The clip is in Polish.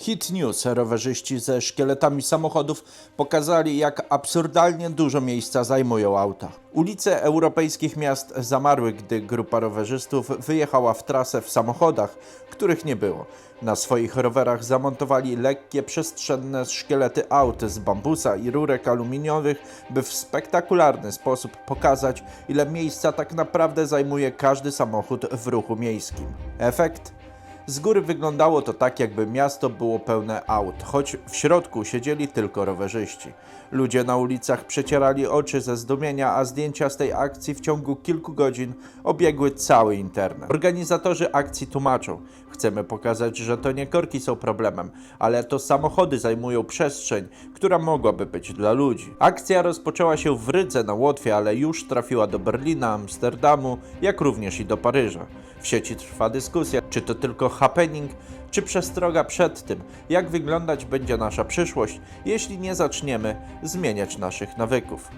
Hit News, rowerzyści ze szkieletami samochodów pokazali, jak absurdalnie dużo miejsca zajmują auta. Ulice europejskich miast zamarły, gdy grupa rowerzystów wyjechała w trasę w samochodach, których nie było. Na swoich rowerach zamontowali lekkie, przestrzenne szkielety aut z bambusa i rurek aluminiowych, by w spektakularny sposób pokazać, ile miejsca tak naprawdę zajmuje każdy samochód w ruchu miejskim. Efekt? Z góry wyglądało to tak, jakby miasto było pełne aut, choć w środku siedzieli tylko rowerzyści. Ludzie na ulicach przecierali oczy ze zdumienia, a zdjęcia z tej akcji w ciągu kilku godzin obiegły cały internet. Organizatorzy akcji tłumaczą: Chcemy pokazać, że to nie korki są problemem, ale to samochody zajmują przestrzeń, która mogłaby być dla ludzi. Akcja rozpoczęła się w Rydze na Łotwie, ale już trafiła do Berlina, Amsterdamu, jak również i do Paryża. W sieci trwa dyskusja, czy to tylko happening, czy przestroga przed tym, jak wyglądać będzie nasza przyszłość, jeśli nie zaczniemy zmieniać naszych nawyków.